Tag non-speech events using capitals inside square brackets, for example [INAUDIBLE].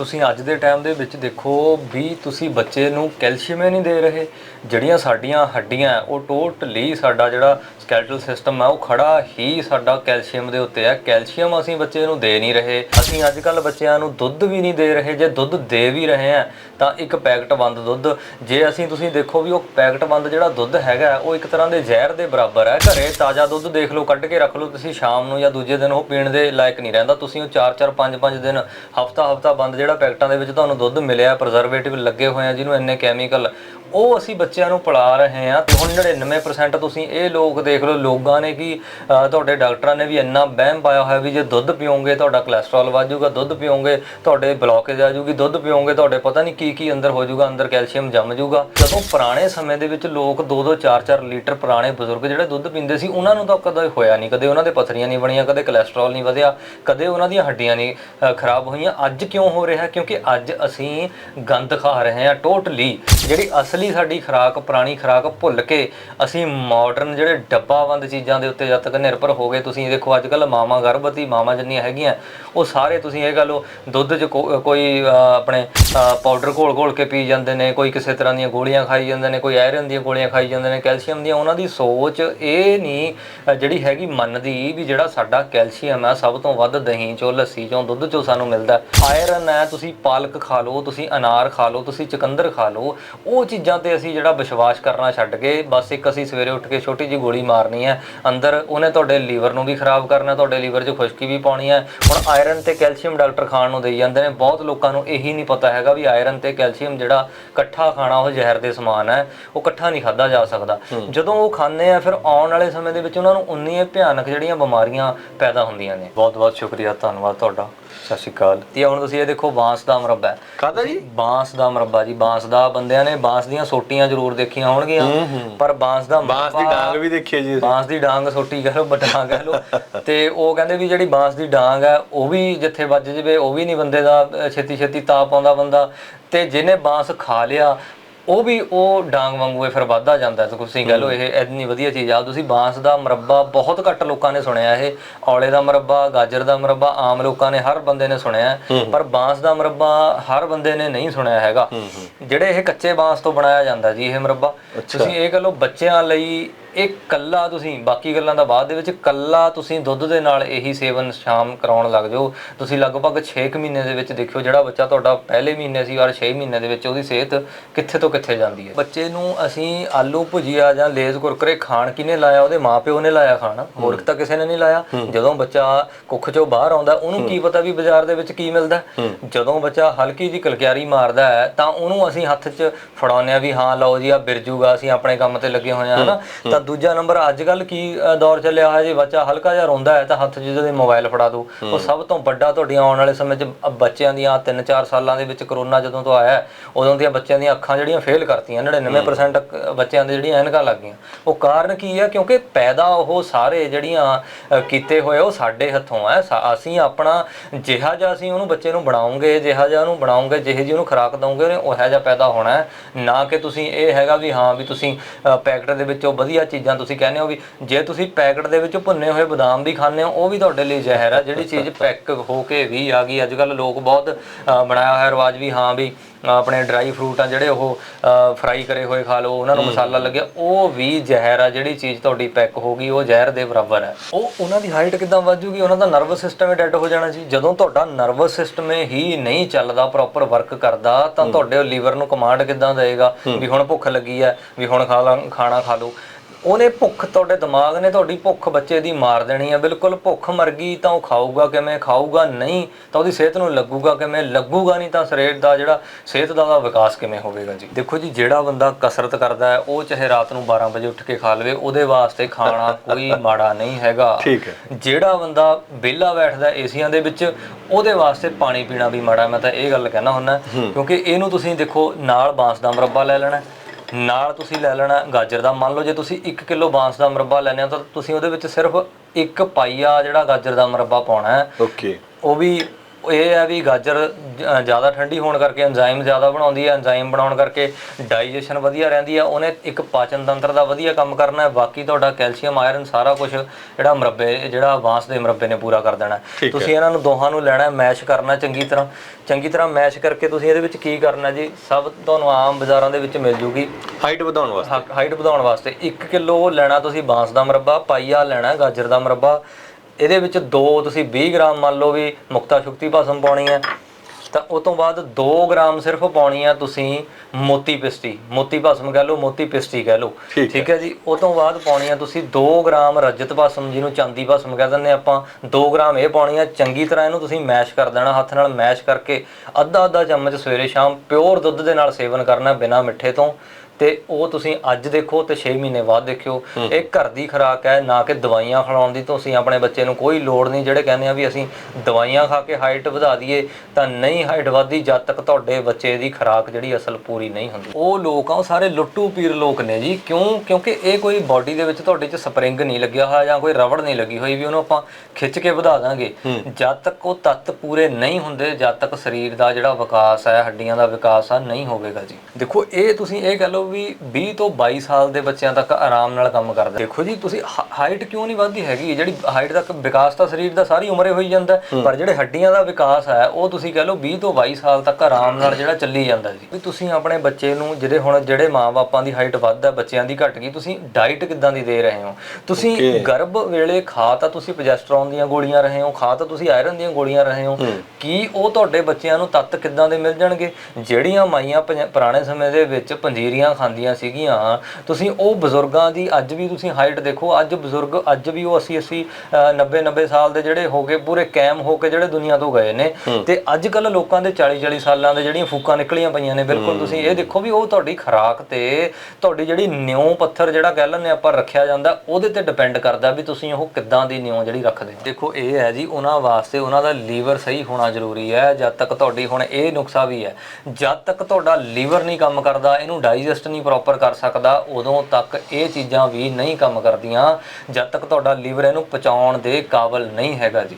ਤੁਸੀਂ ਅੱਜ ਦੇ ਟਾਈਮ ਦੇ ਵਿੱਚ ਦੇਖੋ ਵੀ ਤੁਸੀਂ ਬੱਚੇ ਨੂੰ ਕੈਲਸ਼ੀਅਮ ਹੀ ਨਹੀਂ ਦੇ ਰਹੇ। ਜਿਹੜੀਆਂ ਸਾਡੀਆਂ ਹੱਡੀਆਂ ਉਹ ਟੋਟਲੀ ਸਾਡਾ ਜਿਹੜਾ ਸਕੈਲਟਲ ਸਿਸਟਮ ਹੈ, ਉਹ ਖੜਾ ਹੀ ਸਾਡਾ ਕੈਲਸ਼ੀਅਮ ਦੇ ਉੱਤੇ ਹੈ। ਕੈਲਸ਼ੀਅਮ ਅਸੀਂ ਬੱਚੇ ਨੂੰ ਦੇ ਨਹੀਂ ਰਹੇ। ਅਸੀਂ ਅੱਜ ਕੱਲ ਬੱਚਿਆਂ ਨੂੰ ਦੁੱਧ ਵੀ ਨਹੀਂ ਦੇ ਰਹੇ। ਜੇ ਦੁੱਧ ਦੇ ਵੀ ਰਹੇ ਆ ਤਾਂ ਇੱਕ ਪੈਕਟ ਬੰਦ ਦੁੱਧ। ਜੇ ਅਸੀਂ ਤੁਸੀਂ ਦੇਖੋ ਵੀ ਉਹ ਪੈਕਟ ਬੰਦ ਜਿਹੜਾ ਦੁੱਧ ਹੈਗਾ ਉਹ ਇੱਕ ਤਰ੍ਹਾਂ ਦੇ ਜ਼ਹਿਰ ਦੇ ਬਰਾਬਰ ਹੈ। ਘਰੇ ਤਾਜ਼ਾ ਦੁੱਧ ਦੇਖ ਲਓ, ਕੱਢ ਕੇ ਰੱਖ ਲਓ। ਤੁਸੀਂ ਸ਼ਾਮ ਨੂੰ ਜਾਂ ਦੂਜੇ ਦਿਨ ਉਹ ਪੀਣ ਦੇ ਲਾਇਕ ਨਹੀਂ ਰਹਿੰਦਾ। ਤੁਸੀਂ ਉਹ 4-4 5-5 ਦਿਨ ਹਫਤਾ ਹਫਤਾ ਬੰਦ ਜਿਹੜਾ ਪੈਕਟਾਂ ਦੇ ਵਿੱਚ ਤੁਹਾਨੂੰ ਦੁੱਧ ਮਿਲਿਆ ਪ੍ਰਜ਼ਰਵੇਟਿਵ ਲੱਗੇ ਹੋਏ ਆ ਜਿਹਨੂੰ ਇੰਨੇ ਕੈਮੀਕਲ ਉਹ ਅਸੀਂ ਬੱਚਿਆਂ ਨੂੰ ਪਿਲਾ ਰਹੇ ਹਾਂ ਤੇ ਹੁਣ 99% ਤੁਸੀਂ ਇਹ ਲੋਕ ਦੇਖ ਲਓ ਲੋਕਾਂ ਨੇ ਕਿ ਅਹ, ਤੁਹਾਡੇ ਡਾਕਟਰਾਂ ਨੇ ਵੀ ਇੰਨਾ ਵਹਿਮ ਪਾਇਆ ਹੋਇਆ ਵੀ ਜੇ ਦੁੱਧ ਪੀਓਗੇ ਤੁਹਾਡਾ ਕੋਲੇਸਟ੍ਰੋਲ ਵੱਧ ਜਾਊਗਾ ਦੁੱਧ ਪੀਓਗੇ ਤੁਹਾਡੇ ਬਲੌਕੇਜ ਆ ਜਾਊਗੀ ਦੁੱਧ ਪੀਓਗੇ ਤੁਹਾਡੇ ਪਤਾ ਨਹੀਂ ਕੀ ਕੀ ਅੰਦਰ ਹੋ ਜਾਊਗਾ ਅੰਦਰ ਕੈਲਸ਼ੀਅਮ ਜੰਮ ਜਾਊਗਾ। ਜਦੋਂ ਪੁਰਾਣੇ ਸਮੇਂ ਦੇ ਵਿੱਚ ਲੋਕ 2-2 4-4 ਲੀਟਰ ਪੁਰਾਣੇ ਬਜ਼ੁਰਗ ਜਿਹੜੇ ਦੁੱਧ ਪੀਂਦੇ ਸੀ ਉਹਨਾਂ ਨੂੰ ਤਾਂ ਕਦੇ ਹੋਇਆ ਨਹੀਂ ਕਦੇ ਉਹਨਾਂ ਦੇ ਪਥਰੀਆਂ ਨਹੀਂ ਬਣੀਆਂ ਕਦੇ ਕੋਲੇਸਟ੍ਰੋਲ ਨਹੀਂ ਵਧਿਆ ਕਦੇ ਉਹਨਾਂ ਦੀਆਂ ਹੱਡੀਆਂ ਨਹੀਂ ਅਹ, ਖਰਾਬ ਹੋਈਆਂ। ਅੱਜ ਕਿਉਂ ਹੋ ਰਿਹਾ? ਕਿਉਂਕਿ ਅੱਜ ਅਸੀਂ ਗੰਦ ਖਾ ਰਹੇ ਹਾਂ ਟੋਟਲੀ ਜਿਹੜੀ ਅਸਲੀ ਸਾਡੀ ਖੁਰਾਕ, ਪੁਰਾਣੀ ਖੁਰਾਕ ਭੁੱਲ ਕੇ ਅਸੀਂ ਮਾਡਰਨ ਜਿਹੜੇ ਡੱਬਾਬੰਦ ਚੀਜ਼ਾਂ ਦੇ ਉੱਤੇ ਜਦ ਤੱਕ ਨਿਰਭਰ ਹੋ ਗਏ, ਤੁਸੀਂ ਦੇਖੋ ਅੱਜ ਕੱਲ ਮਾਵਾਂ ਗਰਭਵਤੀ ਮਾਵਾਂ ਜਿੰਨੀਆਂ ਹੈਗੀਆਂ, ਉਹ ਸਾਰੇ ਤੁਸੀਂ ਇਹ ਗੱਲ ਉਹ ਦੁੱਧ 'ਚ ਕੋ- ਕੋਈ ਆਪਣੇ ਪਾਊਡਰ ਘੋਲ ਘੋਲ ਕੇ ਪੀ ਜਾਂਦੇ ਨੇ, ਕੋਈ ਕਿਸੇ ਤਰ੍ਹਾਂ ਦੀਆਂ ਗੋਲੀਆਂ ਖਾਈ ਜਾਂਦੇ ਨੇ, ਕੋਈ ਆਇਰਨ ਦੀਆਂ ਗੋਲੀਆਂ ਖਾਈ ਜਾਂਦੇ ਨੇ, ਕੈਲਸ਼ੀਅਮ ਦੀਆਂ, ਉਹਨਾਂ ਦੀ ਸੋਚ ਇਹ ਨਹੀਂ ਜਿਹੜੀ ਹੈਗੀ ਮੰਨਦੀ ਵੀ ਜਿਹੜਾ ਸਾਡਾ ਕੈਲਸ਼ੀਅਮ ਹੈ ਸਭ ਤੋਂ ਵੱਧ ਦਹੀਂ ਚੋਂ, ਲੱਸੀ ਚੋਂ, ਦੁੱਧ ਚੋਂ ਸਾਨੂੰ ਮਿਲਦਾ। ਆਇਰਨ ਹੈ, ਤੁਸੀਂ ਪਾਲਕ ਖਾ ਲਓ, ਤੁਸੀਂ ਅਨਾਰ ਖਾ ਲਓ, ਤੁਸੀਂ ਚੁਕੰਦਰ ਖਾ ਲਓ, ਉਹ ਚੀਜ਼ਾਂ ਤੇ ਅਸੀਂ ਜਿਹੜਾ ਵਿਸ਼ਵਾਸ ਕਰਨਾ ਛੱਡ ਕੇ ਬਸ ਇੱਕ ਅਸੀਂ ਸਵੇਰੇ ਉੱਠ ਕੇ ਛੋਟੀ ਜੀ ਗੋਲੀ ਮਾਰਨੀ ਹੈ। ਅੰਦਰ ਉਹਨੇ ਤੁਹਾਡੇ ਲੀਵਰ ਨੂੰ ਵੀ ਖਰਾਬ ਕਰਨਾ ਤੁਹਾਡੇ ਲੀਵਰ 'ਚ ਖੁਸ਼ਕੀ ਵੀ ਪਾਉਣੀ ਹੈ। ਹੁਣ ਆਇਰਨ ਤੇ ਕੈਲਸ਼ੀਅਮ ਡਾਕਟਰ ਖਾਣ ਨੂੰ ਦੇਈ ਜਾਂਦੇ ਨੇ। ਬਹੁਤ ਲੋਕਾਂ ਨੂੰ ਇਹੀ ਨਹੀਂ ਪਤਾ ਹੈਗਾ ਵੀ ਆਇਰਨ ਤੇ ਕੈਲਸ਼ੀਅਮ ਜਿਹੜਾ ਇਕੱਠਾ ਖਾਣਾ ਉਹ ਜ਼ਹਿਰ ਦੇ ਸਮਾਨ ਹੈ ਉਹ ਇਕੱਠਾ ਨਹੀਂ ਖਾਦਾ ਜਾ ਸਕਦਾ। ਜਦੋਂ ਉਹ ਖਾਂਦੇ ਆ ਫਿਰ ਆਉਣ ਵਾਲੇ ਸਮੇਂ ਦੇ ਵਿੱਚ ਉਹਨਾਂ ਨੂੰ ਉਨੀਆਂ ਭਿਆਨਕ ਜਿਹੜੀਆਂ ਬਿਮਾਰੀਆਂ ਪੈਦਾ ਹੁੰਦੀਆਂ ਨੇ। ਬਹੁਤ ਬਹੁਤ ਸ਼ੁਕਰੀਆ ਧੰਨਵਾਦ ਤੁਹਾਡਾ। ਸਤਿ ਸ਼੍ਰੀ ਅਕਾਲ। ਤੇ ਹੁਣ ਤੁਸੀਂ ਇਹ ਦੇਖੋ ਬਾਂਸ ਦਾ ਮੁਰੱਬਾ। ਹੈ ਕਾਹਦਾ ਜੀ? ਬਾਂਸ ਦਾ ਮੁਰੱਬਾ ਜੀ ਬਾਂਸ ਦਾ ਬੰਦਿਆਂ ਨੇ ਬਾਂਸ ਦੀਆਂ ਸੋਟੀਆਂ ਜ਼ਰੂਰ ਦੇਖੀਆਂ ਹੋਣਗੀਆਂ ਪਰ ਬਾਂਸ ਦਾ ਬਾਂਸ ਦੀ ਡਾਂਗ ਵੀ ਦੇਖੀ ਹੈ ਜੀ। ਬਾਂਸ ਦੀ ਡਾਂਗ ਸੋਟੀ ਕਹ ਲਓ ਬਟਾਂ ਕਹ ਲਓ। ਤੇ ਉਹ ਕਹਿੰਦੇ ਵੀ ਜਿਹੜੀ ਬਾਂਸ ਦੀ ਡਾਂਗ ਹੈ ਉਹ ਵੀ ਜਿੱਥੇ ਵੱਜ ਜਵੇ ਉਹ ਵੀ ਨਹੀਂ ਬੰਦੇ ਦਾ ਛੇਤੀ ਛੇਤੀ ਤਾਪ ਆਉਂਦਾ ਬੰਦਾ। ਤੇ ਜਿਹਨੇ ਬਾਂਸ ਖਾ ਲਿਆ ਉਹ ਵੀ ਉਹ ਡਾਂਗ ਵਾਂਗੂ ਇਹ ਫਿਰ ਵੱਧਦਾ ਜਾਂਦਾ ਤੇ ਤੁਸੀਂ ਕਹ ਲਓ ਇਹ ਇੰਨੀ ਵਧੀਆ ਚੀਜ਼ ਆ। ਤੁਸੀਂ ਬਾਂਸ ਦਾ ਮੁਰੱਬਾ ਬਹੁਤ ਘੱਟ ਲੋਕਾਂ ਨੇ ਸੁਣਿਆ ਇਹ ਔਲੇ ਦਾ ਮੁਰੱਬਾ ਗਾਜਰ ਦਾ ਮੁਰੱਬਾ ਆਮ ਲੋਕਾਂ ਨੇ ਹਰ ਬੰਦੇ ਨੇ ਸੁਣਿਆ ਪਰ ਬਾਂਸ ਦਾ ਮੁਰੱਬਾ ਹਰ ਬੰਦੇ ਨੇ ਨਹੀਂ ਸੁਣਿਆ ਹੈਗਾ। ਜਿਹੜੇ ਇਹ ਕੱਚੇ ਬਾਂਸ ਤੋਂ ਬਣਾਇਆ ਜਾਂਦਾ ਜੀ ਇਹ ਮੁਰੱਬਾ ਤੁਸੀਂ ਇਹ ਕਹ ਲਓ ਬੱਚਿਆਂ ਲਈ ਇਹ ਕੱਲਾ ਤੁਸੀਂ ਬਾਕੀ ਗੱਲਾਂ ਦਾ ਬਾਅਦ ਦੇ ਵਿੱਚ ਕੱਲਾ ਤੁਸੀਂ ਦੁੱਧ ਦੇ ਨਾਲ ਇਹੀ ਸੇਵਨ ਸ਼ਾਮ ਕਰਾਉਣ ਲੱਗ ਜਾਓ। ਤੁਸੀਂ ਲਗਭਗ 6 ਮਹੀਨੇ ਦੇ ਵਿੱਚ ਦੇਖਿਓ ਜਿਹੜਾ ਬੱਚਾ ਤੁਹਾਡਾ ਪਹਿਲੇ ਮਹੀਨੇ ਸੀ ਔਰ 6 ਮਹੀਨੇ ਦੇ ਵਿੱਚ ਉਹਦੀ ਸਿਹਤ ਕਿੱਥੇ ਤੋਂ ਕਿੱਥੇ ਜਾਂਦੀ ਹੈ। ਬੱਚੇ ਨੂੰ ਅਸੀਂ ਆਲੂ ਭੁਜੀਆ ਜਾਂ ਲੇਜ਼ ਕੁਰਕਰੇ ਖਾਣ ਕਿਨੇ ਲਾਇਆ? ਉਹਦੇ ਮਾਪਿਓ ਨੇ ਲਾਇਆ ਖਾਣਾ। ਹੋਰ ਤਾਂ ਕਿਸੇ ਨੇ ਨਹੀਂ ਲਾਇਆ। ਜਦੋਂ ਬੱਚਾ ਕੁੱਖ ਚੋਂ ਬਾਹਰ ਆਉਂਦਾ ਉਹਨੂੰ ਕੀ ਪਤਾ ਵੀ ਬਾਜ਼ਾਰ ਦੇ ਵਿੱਚ ਕੀ ਮਿਲਦਾ? ਜਦੋਂ ਬੱਚਾ ਹਲਕੀ ਜੀ ਕਲਕਿਆਰੀ ਮਾਰਦਾ ਹੈ ਤਾਂ ਉਹਨੂੰ ਅਸੀਂ ਹੱਥ 'ਚ ਫੜਾਉਂਦੇ ਆ ਵੀ ਹਾਂ ਲਓ ਜੀ ਆ ਬਿਰਜੂਗਾ ਅਸੀਂ ਆਪਣੇ ਕੰਮ ਤੇ ਲੱਗੇ ਹੋਏ ਆ ਹਨਾ? ਤਾਂ ਦੂਜਾ ਨੰਬਰ ਅੱਜ ਕੱਲ ਕੀ ਦੌਰ ਚੱਲਿਆ ਹੋਇਆ ਜੀ? ਬੱਚਾ ਹਲਕਾ ਜਿਹਾ ਰੋਂਦਾ ਹੈ ਤਾਂ ਹੱਥ 'ਚ ਜਦੋਂ ਮੋਬਾਈਲ ਫੜਾ ਦੋ ਉਹ ਸਭ ਤੋਂ ਵੱਡਾ ਤੁਹਾਡੀਆਂ ਆਉਣ ਵਾਲੇ ਸਮੇਂ 'ਚ ਬੱਚਿਆਂ ਦੀਆਂ 3-4 ਸਾਲਾਂ ਦੇ ਵਿੱਚ ਕਰੋਨਾ ਜਦੋਂ ਤੋਂ ਆਇਆ ਉਦੋਂ ਦੀਆਂ ਬੱਚਿਆਂ ਦੀਆਂ ਅੱਖਾਂ ਜਿਹੜੀਆਂ ਫੇਲ ਕਰਤੀਆਂ 99% ਅੱਖ- ਬੱਚਿਆਂ ਦੇ ਜਿਹੜੀਆਂ ਐਨਕਾਂ ਲੱਗ ਗਈਆਂ। ਉਹ ਕਾਰਨ ਕੀ ਹੈ? ਕਿਉਂਕਿ ਪੈਦਾ ਉਹ ਸਾਰੇ ਜਿਹੜੀਆਂ ਕੀਤੇ ਹੋਏ ਉਹ ਸਾਡੇ ਹੱਥੋਂ ਹੈ। ਅਸੀਂ ਆਪਣਾ ਜਿਹਾ ਜਿਹਾ ਅਸੀਂ ਉਹਨੂੰ ਬੱਚੇ ਨੂੰ ਬਣਾਉਂਗੇ ਜਿਹਾ ਜਿਹਾ ਉਹਨੂੰ ਬਣਾਉਂਗੇ ਜਿਹੇ ਜਿਹੀ ਉਹਨੂੰ ਖੁਰਾਕ ਦਵਾਂਗੇ ਉਹਨੇ ਉਹ ਜਿਹਾ ਪੈਦਾ ਹੋਣਾ ਹੈ। ਨਾ ਕਿ ਤੁਸੀਂ ਇਹ ਹੈਗਾ ਵੀ ਹਾਂ ਵੀ ਤੁਸੀਂ ਪੈਕਟ ਦੇ ਵਿੱਚੋਂ ਵਧੀਆ ਚੀਜ਼ਾਂ ਤੁਸੀਂ ਕਹਿੰਦੇ ਹੋ ਵੀ ਜੇ ਤੁਸੀਂ ਪੈਕਟ ਦੇ ਵਿੱਚ ਭੁੰਨੇ ਹੋਏ ਬਦਾਮ ਵੀ ਖਾਂਦੇ ਹੋ ਉਹ ਵੀ ਤੁਹਾਡੇ ਲਈ ਜ਼ਹਿਰ ਹੈ ਜਿਹੜੀ ਚੀਜ਼ ਪੈਕ ਹੋ ਕੇ ਵੀ ਆ ਗਈ ਅੱਜ ਕੱਲ ਲੋਕ ਬਹੁਤ ਬਣਾਇਆ ਹੋਇਆ ਰਿਵਾਜ ਵੀ ਹਾਂ ਵੀ ਆਪਣੇ ਡਰਾਈ ਫਰੂਟ ਆ ਜਿਹੜੇ ਉਹ ਫਰਾਈ ਕਰੇ ਹੋਏ ਖਾ ਲਓ ਉਹਨਾਂ ਨੂੰ ਮਸਾਲਾ ਲੱਗਿਆ ਉਹ ਵੀ ਜ਼ਹਿਰ ਆ। ਜਿਹੜੀ ਚੀਜ਼ ਤੁਹਾਡੀ ਪੈਕ ਹੋ ਗਈ ਉਹ ਜ਼ਹਿਰ ਦੇ ਬਰਾਬਰ ਹੈ ਉਹ ਉਹਨਾਂ ਦੀ ਹਾਈਟ ਕਿਦਾਂ ਵਧੂਗੀ ਉਹਨਾਂ ਦਾ ਨਰਵਸ ਸਿਸਟਮ ਹੀ ਡੈਡ ਹੋ ਜਾਣਾ ਜੀ। ਜਦੋਂ ਤੁਹਾਡਾ ਨਰਵਸ ਸਿਸਟਮ ਹੀ ਨਹੀਂ ਚੱਲਦਾ ਪ੍ਰੋਪਰ ਵਰਕ ਕਰਦਾ ਤਾਂ ਤੁਹਾਡੇ ਲੀਵਰ ਨੂੰ ਕਮਾਂਡ ਕਿਦਾਂ ਦੇਗਾ ਵੀ ਹੁਣ ਭੁੱਖ ਲੱਗੀ ਹੈ ਵੀ ਹੁਣ ਖਾ ਲਾ ਖਾਣਾ ਖਾ ਲਓ। ਉਹਨੇ ਭੁੱਖ ਤੁਹਾਡੇ ਦਿਮਾਗ ਨੇ ਤੁਹਾਡੀ ਭੁੱਖ ਬੱਚੇ ਦੀ ਮਾਰ ਦੇਣੀ ਹੈ ਬਿਲਕੁਲ ਭੁੱਖ ਮਰ ਗਈ ਤਾਂ ਉਹ ਖਾਊਗਾ ਕਿਵੇਂ ਖਾਊਗਾ ਨਹੀਂ ਤਾਂ ਉਹਦੀ ਸਿਹਤ ਨੂੰ ਲੱਗੂਗਾ ਕਿਵੇਂ ਲੱਗੂਗਾ ਨਹੀਂ ਤਾਂ ਸਰੀਰ ਦਾ ਜਿਹੜਾ ਸਿਹਤ ਦਾ ਵਿਕਾਸ ਕਿਵੇਂ ਹੋਵੇਗਾ ਜੀ। ਦੇਖੋ ਜੀ ਜਿਹੜਾ ਬੰਦਾ ਕਸਰਤ ਕਰਦਾ ਹੈ ਉਹ ਚਾਹੇ ਰਾਤ ਨੂੰ 12 ਵਜੇ ਉੱਠ ਕੇ ਖਾ ਲਵੇ ਉਹਦੇ ਵਾਸਤੇ ਖਾਣਾ [LAUGHS] ਕੋਈ ਮਾੜਾ ਨਹੀਂ ਹੈਗਾ। ਠੀਕ ਹੈ। ਜਿਹੜਾ ਬੰਦਾ ਵਿਹਲਾ ਬੈਠਦਾ ਏਸੀਆਂ ਦੇ ਵਿੱਚ ਉਹਦੇ ਵਾਸਤੇ ਪਾਣੀ ਪੀਣਾ ਵੀ ਮਾੜਾ ਮੈਂ ਤਾਂ ਇਹ ਗੱਲ ਕਹਿਣਾ ਹੁੰਦਾ ਕਿਉਂਕਿ ਇਹਨੂੰ ਤੁਸੀਂ ਦੇਖੋ ਨਾਲ ਬਾਂਸ ਦਾ ਮੁਰੱਬਾ ਲੈ ਲੈਣਾ ਨਾਲ ਤੁਸੀਂ ਲੈ ਲੈਣਾ ਗਾਜਰ ਦਾ। ਮੰਨ ਲਓ ਜੇ ਤੁਸੀਂ 1 ਕਿਲੋ ਬਾਂਸ ਦਾ ਮੁਰੱਬਾ ਲੈਣੇ ਆ ਤਾਂ ਤੁਸੀਂ ਉਹਦੇ ਵਿੱਚ ਸਿਰਫ ਇੱਕ ਪਾਈਆ ਜਿਹੜਾ ਗਾਜਰ ਦਾ ਮੁਰੱਬਾ ਪਾਉਣਾ ਹੈ। ਓਕੇ। ਉਹ ਵੀ ਇਹ ਹੈ ਵੀ ਗਾਜਰ ਜ਼ਿਆਦਾ ਠੰਡੀ ਹੋਣ ਕਰਕੇ ਐਂਜ਼ਾਈਮ ਜ਼ਿਆਦਾ ਬਣਾਉਂਦੀ ਹੈ ਐਂਜ਼ਾਈਮ ਬਣਾਉਣ ਕਰਕੇ ਡਾਈਜੈਸ਼ਨ ਵਧੀਆ ਰਹਿੰਦੀ ਹੈ ਉਹਨੇ ਇੱਕ ਪਾਚਨ ਤੰਤਰ ਦਾ ਵਧੀਆ ਕੰਮ ਕਰਨਾ ਹੈ ਬਾਕੀ ਤੁਹਾਡਾ ਕੈਲਸ਼ੀਅਮ ਆਇਰਨ ਸਾਰਾ ਕੁਝ ਜਿਹੜਾ ਮੁਰੱਬੇ ਜਿਹੜਾ ਬਾਂਸ ਦੇ ਮੁਰੱਬੇ ਨੇ ਪੂਰਾ ਕਰ ਦੇਣਾ ਤੁਸੀਂ ਇਹਨਾਂ ਨੂੰ ਦੋਹਾਂ ਨੂੰ ਲੈਣਾ ਮੈਸ਼ ਕਰਨਾ ਚੰਗੀ ਤਰ੍ਹਾਂ। ਚੰਗੀ ਤਰ੍ਹਾਂ ਮੈਸ਼ ਕਰਕੇ ਤੁਸੀਂ ਇਹਦੇ ਵਿੱਚ ਕੀ ਕਰਨਾ ਜੀ? ਸਭ ਤੁਹਾਨੂੰ ਆਮ ਬਾਜ਼ਾਰਾਂ ਦੇ ਵਿੱਚ ਮਿਲ ਜੂਗੀ। ਹਾਈਟ ਵਧਾਉਣ ਵਾਸਤੇ। ਹਾਈਟ ਵਧਾਉਣ ਵਾਸਤੇ। 1 ਕਿਲੋ ਲੈਣਾ ਤੁਸੀਂ ਬਾਂਸ ਦਾ ਮੁਰੱਬਾ ਪਾਈਆ ਲੈਣਾ ਗਾਜਰ ਦਾ ਮੁਰੱਬਾ। ਇਹਦੇ ਵਿੱਚ ਦੋ ਤੁਸੀਂ 20 ਗ੍ਰਾਮ ਮੰਨ ਲਓ ਵੀ ਮੁਕਤਾ ਸ਼ੁਕਤੀ ਭਸਮ ਪਾਉਣੀ ਹੈ ਤਾਂ ਉਹ ਤੋਂ ਬਾਅਦ 2 ਗ੍ਰਾਮ ਸਿਰਫ ਪਾਉਣੀ ਆ ਤੁਸੀਂ ਮੋਤੀ ਪਿਸਟੀ ਮੋਤੀ ਭਸਮ ਕਹਿ ਲਓ ਮੋਤੀ ਪਿਸਟੀ ਕਹਿ ਲਓ। ਠੀਕ ਹੈ। ਜੀ? ਉਹ ਤੋਂ ਬਾਅਦ ਪਾਉਣੀ ਆ ਤੁਸੀਂ 2 ਗ੍ਰਾਮ ਰਜਤ ਭਸਮ ਜਿਹਨੂੰ ਚਾਂਦੀ ਭਸਮ ਕਹਿ ਦਿੰਦੇ ਆਪਾਂ। 2 ਗ੍ਰਾਮ ਇਹ ਪਾਉਣੀ ਆ ਚੰਗੀ ਤਰ੍ਹਾਂ ਇਹਨੂੰ ਤੁਸੀਂ ਮੈਸ਼ ਕਰ ਦੇਣਾ ਹੱਥ ਨਾਲ ਮੈਸ਼ ਕਰਕੇ ਅੱਧਾ ਅੱਧਾ ਚਮਚ ਸਵੇਰੇ ਸ਼ਾਮ ਪਿਓਰ ਦੁੱਧ ਦੇ ਨਾਲ ਸੇਵਨ ਕਰਨਾ ਬਿਨਾ ਮਿੱਠੇ ਤੋਂ। ਤੇ ਉਹ ਤੁਸੀਂ ਅੱਜ ਦੇਖੋ ਤੇ 6 ਮਹੀਨੇ ਬਾਅਦ ਦੇਖਿਓ। ਇਹ ਘਰ ਦੀ ਖੁਰਾਕ ਹੈ ਨਾ ਕਿ ਦਵਾਈਆਂ ਖਿਲਾਉਣ ਦੀ। ਤੁਸੀਂ ਆਪਣੇ ਬੱਚੇ ਨੂੰ ਕੋਈ ਲੋੜ ਨਹੀਂ ਜਿਹੜੇ ਕਹਿੰਦੇ ਆ ਵੀ ਅਸੀਂ ਦਵਾਈਆਂ ਖਾ ਕੇ ਹਾਈਟ ਵਧਾ ਦਈਏ ਤਾਂ ਨਹੀਂ ਹਾਈਟ ਵਧਦੀ ਜਦ ਤੱਕ ਤੁਹਾਡੇ ਬੱਚੇ ਦੀ ਖੁਰਾਕ ਜਿਹੜੀ ਅਸਲ ਪੂਰੀ ਨਹੀਂ ਹੁੰਦੀ। ਉਹ ਲੋਕ ਆ ਉਹ ਸਾਰੇ ਲੁੱਟੂ ਪੀਰ ਲੋਕ ਨੇ ਜੀ। ਕਿਉਂ? ਕਿਉਂਕਿ ਇਹ ਕੋਈ ਬਾਡੀ ਦੇ ਵਿੱਚ ਤੁਹਾਡੇ 'ਚ ਸਪਰਿੰਗ ਨਹੀਂ ਲੱਗਿਆ ਹੋਇਆ ਜਾਂ ਕੋਈ ਰਬੜ ਨਹੀਂ ਲੱਗੀ ਹੋਈ ਵੀ ਉਹਨੂੰ ਆਪਾਂ ਖਿੱਚ ਕੇ ਵਧਾ ਦਾਂਗੇ। ਜਦ ਤੱਕ ਉਹ ਤੱਤ ਪੂਰੇ ਨਹੀਂ ਹੁੰਦੇ ਜਦ ਤੱਕ ਸਰੀਰ ਦਾ ਜਿਹੜਾ ਵਿਕਾਸ ਹੈ ਹੱਡੀਆਂ ਦਾ ਵਿਕਾਸ ਆ ਨਹੀਂ ਹੋਵੇਗਾ ਜੀ। ਦੇਖੋ ਇਹ ਤੁਸੀਂ ਇਹ ਕਹ ਲਓ ਵੀ 20 ਤੋਂ 22 ਸਾਲ ਦੇ ਬੱਚਿਆਂ ਤੱਕ ਆਰਾਮ ਨਾਲ ਕੰਮ ਕਰਦਾ। ਦੇਖੋ ਜੀ ਤੁਸੀਂ ਹਾਈਟ ਕਿਉਂ ਨਹੀਂ ਵੱਧਦੀ ਹੈਗੀ? ਜਿਹੜੀ ਹਾਈਟ ਤੱਕ ਵਿਕਾਸ ਤਾਂ ਸਰੀਰ ਦਾ ਸਾਰੀ ਉਮਰੇ ਹੋਈ ਜਾਂਦਾ ਪਰ ਜਿਹੜੇ ਹੱਡੀਆਂ ਦਾ ਵਿਕਾਸ ਹੈ ਉਹ ਤੁਸੀਂ ਕਹ ਲਓ 20 ਤੋਂ 22 ਸਾਲ ਤੱਕ ਆਰਾਮ ਨਾਲ ਜਿਹੜਾ ਚੱਲੀ ਜਾਂਦਾ ਜੀ। ਵੀ ਤੁਸੀਂ ਆਪਣੇ ਬੱਚੇ ਨੂੰ ਜਿਹੜੇ ਹੁਣ ਜਿਹੜੇ ਮਾਪਿਆਂ ਦੀ ਹਾਈਟ ਵੱਧ ਹੈ ਬੱਚਿਆਂ ਦੀ ਘਟ ਗਈ ਤੁਸੀਂ ਡਾਈਟ ਕਿੱਦਾਂ ਦੀ ਦੇ ਰਹੇ ਹੋ? ਤੁਸੀਂ ਗਰਭ ਵੇਲੇ ਖਾ ਤਾਂ ਤੁਸੀਂ ਪ੍ਰੋਜੈਸਟਰੋਨ ਦੀਆਂ ਗੋਲੀਆਂ ਰਹੇ ਹੋ ਖਾ ਤਾਂ ਤੁਸੀਂ ਆਇਰਨ ਦੀਆਂ ਗੋਲੀਆਂ ਰਹੇ ਹੋ। ਕੀ ਉਹ ਤੁਹਾਡੇ ਬੱਚਿਆਂ ਨੂੰ ਤੱਤ ਕਿੱਦਾਂ ਦੇ ਮਿਲ ਜਾਣਗੇ? ਜਿਹੜੀਆਂ ਮਾਈਆਂ ਪੁਰਾਣੇ ਸਮੇਂ ਦੇ ਵਿੱਚ ਪੰਜੀਰੀਆਂ ਖਾਂਦੀਆਂ ਸੀਗੀਆਂ। ਤੁਸੀਂ ਉਹ ਬਜ਼ੁਰਗਾਂ ਦੀ ਅੱਜ ਵੀ ਤੁਸੀਂ ਹਾਈਟ ਦੇਖੋ ਅੱਜ ਬਜ਼ੁਰਗ ਅੱਜ ਵੀ ਉਹ 80 80 90 90 ਸਾਲ ਦੇ ਜਿਹੜੇ ਹੋ ਗਏ ਪੂਰੇ ਕਾਇਮ ਹੋ ਕੇ ਜਿਹੜੇ ਦੁਨੀਆ ਤੋਂ ਗਏ ਨੇ। ਤੇ ਅੱਜ ਕੱਲ ਲੋਕਾਂ ਦੇ 40 40 ਸਾਲਾਂ ਦੇ ਜਿਹੜੀਆਂ ਫੂਕਾਂ ਨਿਕਲੀਆਂ ਪਈਆਂ ਨੇ ਬਿਲਕੁਲ ਤੁਸੀਂ ਇਹ ਦੇਖੋ ਵੀ ਉਹ ਤੁਹਾਡੀ ਖੁਰਾਕ ਤੇ ਤੁਹਾਡੀ ਜਿਹੜੀ ਨਿਉ ਪੱਥਰ ਜਿਹੜਾ ਕਹਿ ਲੈਂਦੇ ਆਪਾਂ ਰੱਖਿਆ ਜਾਂਦਾ ਉਹਦੇ ਤੇ ਡਿਪੈਂਡ ਕਰਦਾ ਵੀ ਤੁਸੀਂ ਉਹ ਕਿੱਦਾਂ ਦੀ ਨਿਉ ਜਿਹੜੀ ਰੱਖਦੇ ਹੋ। ਦੇਖੋ ਇਹ ਹੈ ਜੀ ਉਹਨਾਂ ਵਾਸਤੇ ਉਹਨਾਂ ਦਾ ਲੀਵਰ ਸਹੀ ਹੋਣਾ ਜ਼ਰੂਰੀ ਹੈ ਜਦ ਤੱਕ ਤੁਹਾਡੀ ਹੁਣ ਇਹ ਨੁਕਸਾ ਵੀ ਹੈ। ਜਦ ਤੱਕ ਤੁਹਾਡਾ ਲੀਵਰ ਨਹੀਂ ਕੰਮ ਕਰਦਾ ਇਹਨੂੰ ਡਾਈਜੈਸਟ ਨਹੀਂ ਪ੍ਰੋਪਰ ਕਰ ਸਕਦਾ, ਉਦੋਂ ਤੱਕ ਇਹ ਚੀਜ਼ਾਂ ਵੀ ਨਹੀਂ ਕੰਮ ਕਰਦੀਆਂ, ਜਦ ਤੱਕ ਤੁਹਾਡਾ ਲੀਵਰ ਇਹਨੂੰ ਪਚਾਉਣ ਦੇ ਕਾਬਲ ਨਹੀਂ ਹੈਗਾ ਜੀ।